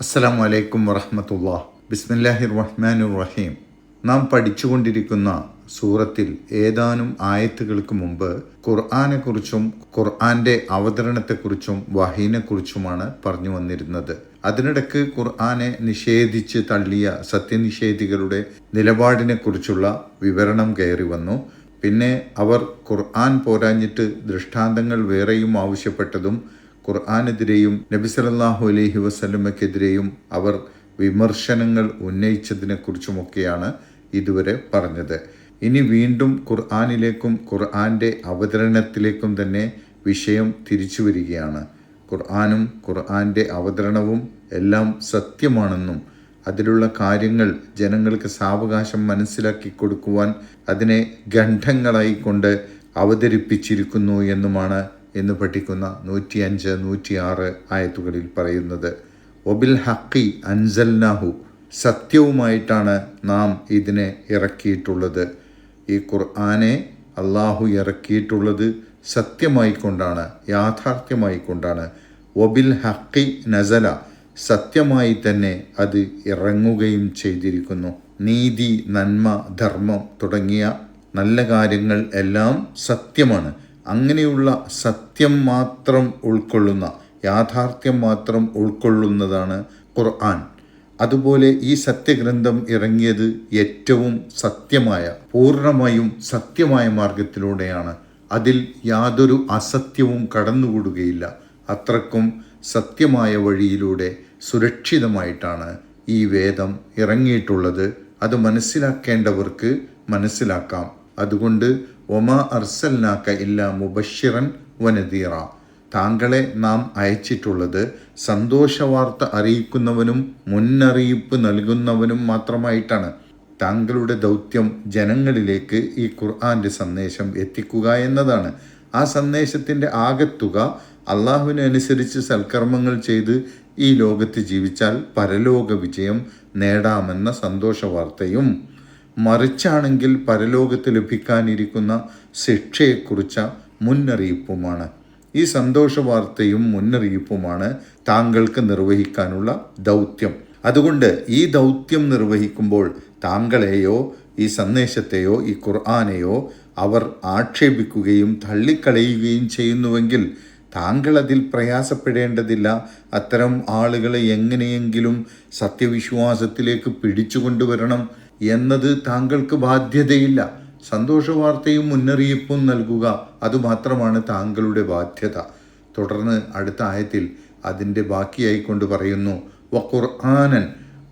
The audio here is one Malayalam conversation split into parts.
അസ്സലാമു വലൈക്കും വറഹമത്തുള്ള ബിസ്മില്ലാഹിർ റഹ്മാനുർ റഹീം നാം പഠിച്ചുകൊണ്ടിരിക്കുന്ന സൂറത്തിൽ ഏതാനും ആയത്തുകൾക്ക് മുമ്പ് ഖുർആാനെക്കുറിച്ചും ഖുർആന്റെ അവതരണത്തെക്കുറിച്ചും വഹീനെക്കുറിച്ചുമാണ് പറഞ്ഞു വന്നിരുന്നത്. അതിനിടയ്ക്ക് ഖുർആാനെ നിഷേധിച്ച് തള്ളിയ സത്യനിഷേധികളുടെ നിലപാടിനെക്കുറിച്ചുള്ള വിവരണം കയറി വന്നു. പിന്നെ അവർ ഖുർആൻ പോരാഞ്ഞിട്ട് ദൃഷ്ടാന്തങ്ങൾ വേറെയും ആവശ്യപ്പെട്ടതും ഖുർആാനെതിരെയും നബി സല്ലല്ലാഹു അലൈഹി വസ്ലമക്കെതിരെയും അവർ വിമർശനങ്ങൾ ഉന്നയിച്ചതിനെക്കുറിച്ചുമൊക്കെയാണ് ഇതുവരെ പറഞ്ഞത്. ഇനി വീണ്ടും ഖുർആാനിലേക്കും ഖുർആന്റെ അവതരണത്തിലേക്കും തന്നെ വിഷയം തിരിച്ചു വരികയാണ്. ഖുർആാനും ഖുർആന്റെ അവതരണവും എല്ലാം സത്യമാണെന്നും അതിലുള്ള കാര്യങ്ങൾ ജനങ്ങൾക്ക് സാവകാശം മനസ്സിലാക്കി കൊടുക്കുവാൻ അതിനെ ഖണ്ഡങ്ങളായി കൊണ്ട് അവതരിപ്പിച്ചിരിക്കുന്നു എന്നുമാണ് എന്ന് പഠിക്കുന്ന നൂറ്റി അഞ്ച് നൂറ്റിയാറ് ആയത്തുകളിൽ പറയുന്നത് ഒബിൽ ഹക്കി അൻസൽനാഹു. സത്യവുമായിട്ടാണ് നാം ഇതിനെ ഇറക്കിയിട്ടുള്ളത്. ഈ ഖുർആാനെ അള്ളാഹു ഇറക്കിയിട്ടുള്ളത് സത്യമായിക്കൊണ്ടാണ് യാഥാർത്ഥ്യമായിക്കൊണ്ടാണ്. ഒബിൽ ഹക്കി നസല സത്യമായി തന്നെ അത് ഇറങ്ങുകയും ചെയ്തിരിക്കുന്നു. നീതി നന്മ ധർമ്മം തുടങ്ങിയ നല്ല കാര്യങ്ങൾ എല്ലാം സത്യമാണ്. അങ്ങനെയുള്ള സത്യം മാത്രം ഉൾക്കൊള്ളുന്ന യാഥാർത്ഥ്യം മാത്രം ഉൾക്കൊള്ളുന്നതാണ് ഖുർആൻ. അതുപോലെ ഈ സത്യഗ്രന്ഥം ഇറങ്ങിയത് ഏറ്റവും സത്യമായ പൂർണമായും സത്യമായ മാർഗത്തിലൂടെയാണ് അതിൽ യാതൊരു അസത്യവും കടന്നുകൂടുകയില്ല. അത്രക്കും സത്യമായ വഴിയിലൂടെ സുരക്ഷിതമായിട്ടാണ് ഈ വേദം ഇറങ്ങിയിട്ടുള്ളത്. അത് മനസ്സിലാക്കേണ്ടവർക്ക് മനസ്സിലാക്കാം. അതുകൊണ്ട് ഒമാ അർസൽനാക്ക ഇല്ല മുബഷിറൻ വനദീറ താങ്കളെ നാം അയച്ചിട്ടുള്ളത് സന്തോഷവാർത്ത അറിയിക്കുന്നവനും മുന്നറിയിപ്പ് നൽകുന്നവനും മാത്രമായിട്ടാണ്. താങ്കളുടെ ദൗത്യം ജനങ്ങളിലേക്ക് ഈ ഖുർആന്റെ സന്ദേശം എത്തിക്കുക എന്നതാണ്. ആ സന്ദേശത്തിന്റെ ആകത്തുക അള്ളാഹുവിനനുസരിച്ച് സൽക്കർമ്മങ്ങൾ ചെയ്ത് ഈ ലോകത്ത് ജീവിച്ചാൽ പരലോക വിജയം നേടാമെന്ന സന്തോഷവാർത്തയും മറിച്ചാണെങ്കിൽ പരലോകത്ത് ലഭിക്കാനിരിക്കുന്ന ശിക്ഷയെക്കുറിച്ച മുന്നറിയിപ്പുമാണ്. ഈ സന്തോഷ വാർത്തയും മുന്നറിയിപ്പുമാണ് താങ്കൾക്ക് നിർവഹിക്കാനുള്ള ദൗത്യം. അതുകൊണ്ട് ഈ ദൗത്യം നിർവഹിക്കുമ്പോൾ താങ്കളെയോ ഈ സന്ദേശത്തെയോ ഈ ഖുർആാനെയോ അവർ ആക്ഷേപിക്കുകയും തള്ളിക്കളയുകയും ചെയ്യുന്നുവെങ്കിൽ താങ്കൾ അതിൽ പ്രയാസപ്പെടേണ്ടതില്ല. അത്തരം ആളുകളെ എങ്ങനെയെങ്കിലും സത്യവിശ്വാസത്തിലേക്ക് പിടിച്ചുകൊണ്ടുവരണം. എന്നത് താങ്കൾക്ക് ബാധ്യതയില്ല. സന്തോഷ വാർത്തയും മുന്നറിയിപ്പും നൽകുക അതുമാത്രമാണ് താങ്കളുടെ ബാധ്യത. തുടർന്ന് അടുത്ത ആയത്തിൽ അതിന്റെ ബാക്കിയായിക്കൊണ്ട് പറയുന്നു വ ഖുർആാനൻ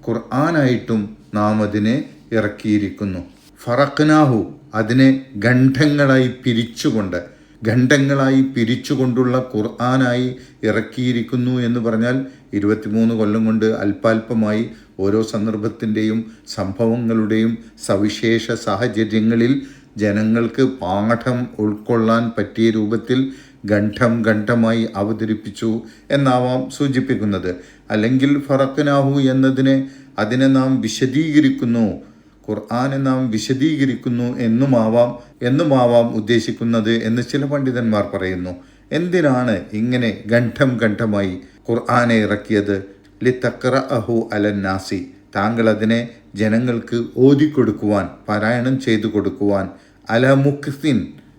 ഖുർആാനായിട്ടും നാം അതിനെ ഇറക്കിയിരിക്കുന്നു. ഫറഖ്നാഹു അതിനെ ഖണ്ഡങ്ങളായി പിരിച്ചുകൊണ്ട് ഖണ്ഡങ്ങളായി പിരിച്ചുകൊണ്ടുള്ള ഖുർആാനായി ഇറക്കിയിരിക്കുന്നു എന്ന് പറഞ്ഞാൽ ഇരുപത്തിമൂന്ന് കൊല്ലം കൊണ്ട് അല്പാൽപമായി ഓരോ സന്ദർഭത്തിന്റെയും സംഭവങ്ങളുടെയും സവിശേഷ സാഹചര്യങ്ങളിൽ ജനങ്ങൾക്ക് പാഠം ഉൾക്കൊള്ളാൻ പറ്റിയ രൂപത്തിൽ ഖണ്ഠം ഖണ്ഠമായി അവതരിപ്പിച്ചു എന്നാവാം സൂചിപ്പിക്കുന്നത്. അല്ലെങ്കിൽ ഫറക്കനാഹു എന്നതിനെ അതിനെ നാം വിശദീകരിക്കുന്നു ഖുർആാനെ നാം വിശദീകരിക്കുന്നു എന്നുമാവാം എന്നുമാവാം ഉദ്ദേശിക്കുന്നത് എന്ന് ചില പണ്ഡിതന്മാർ പറയുന്നു. എന്തിനാണ് ഇങ്ങനെ ഖണ്ഠം ഖണ്ഠമായി ഖുർആാനെ ഇറക്കിയത്? ലി തക്ര അഹു നാസി താങ്കൾ അതിനെ ജനങ്ങൾക്ക് ഓതിക്കൊടുക്കുവാൻ പാരായണം ചെയ്തു കൊടുക്കുവാൻ അല മുക്സിൻ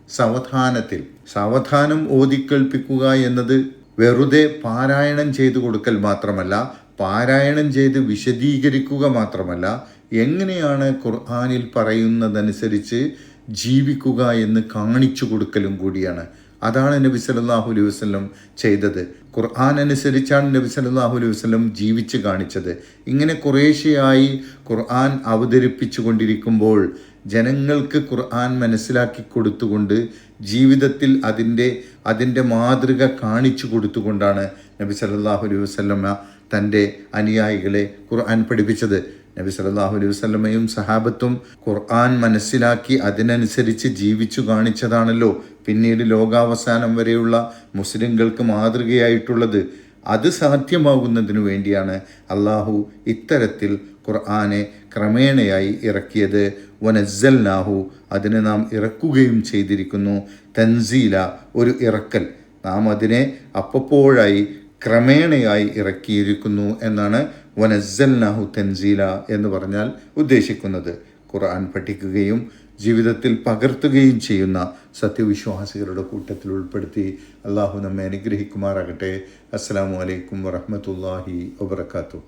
സാവധാനത്തിൽ സാവധാനം ഓതിക്കേൾപ്പിക്കുക എന്നത് വെറുതെ പാരായണം ചെയ്തു കൊടുക്കൽ മാത്രമല്ല പാരായണം ചെയ്ത് വിശദീകരിക്കുക മാത്രമല്ല എങ്ങനെയാണ് ഖുർആാനിൽ പറയുന്നതനുസരിച്ച് ജീവിക്കുക എന്ന് കാണിച്ചു കൊടുക്കലും കൂടിയാണ്. അതാണ് നബി സല്ലല്ലാഹു അലൈഹി വസ്ലം ചെയ്തത്. ഖുർആൻ അനുസരിച്ചാണ് നബി സല്ലല്ലാഹു അലൈഹി വസ്ലം ജീവിച്ച് കാണിച്ചത്. ഇങ്ങനെ കുറേശ്ശെയായി ഖുർആൻ അവതരിപ്പിച്ചു കൊണ്ടിരിക്കുമ്പോൾ ജനങ്ങൾക്ക് ഖുർആൻ മനസ്സിലാക്കി കൊടുത്തുകൊണ്ട് ജീവിതത്തിൽ അതിന്റെ അതിന്റെ മാതൃക കാണിച്ചു കൊടുത്തുകൊണ്ടാണ് നബി സല്ലല്ലാഹു അലൈഹി വസ്ലമ തന്റെ അനുയായികളെ ഖുർആൻ പഠിപ്പിച്ചത്. നബി സല്ലല്ലാഹു അലൈഹി വസ്ലമയും സഹാബത്തും ഖുർആൻ മനസ്സിലാക്കി അതിനനുസരിച്ച് ജീവിച്ചു കാണിച്ചതാണല്ലോ പിന്നീട് ലോകാവസാനം വരെയുള്ള മുസ്ലിങ്ങൾക്ക് മാതൃകയായിട്ടുള്ളത്. അത് സാധ്യമാകുന്നതിനു വേണ്ടിയാണ് അള്ളാഹു ഇത്തരത്തിൽ ഖുർആനെ ക്രമേണയായി ഇറക്കിയത്. വനസ്സൽനാഹു അതിനെ നാം ഇറക്കുകയും ചെയ്തിരിക്കുന്നു. തൻസീല ഒരു ഇറക്കൽ. നാം അതിനെ അപ്പപ്പോഴായി ക്രമേണയായി ഇറക്കിയിരിക്കുന്നു എന്നാണ് വനസ്സൽനാഹു തൻസീല എന്ന് പറഞ്ഞാൽ ഉദ്ദേശിക്കുന്നത് ഖുർആൻ പഠിക്കുകയും ജീവിതത്തിൽ പകർത്തുകയും ചെയ്യുന്ന സത്യവിശ്വാസികളുടെ കൂട്ടത്തിൽ ഉൾപ്പെടുത്തി അള്ളാഹു നമ്മെ അനുഗ്രഹിക്കുമാറാകട്ടെ. അസ്സാം വലൈക്കും വറഹമത്തല്ലാഹി വബർക്കാത്തു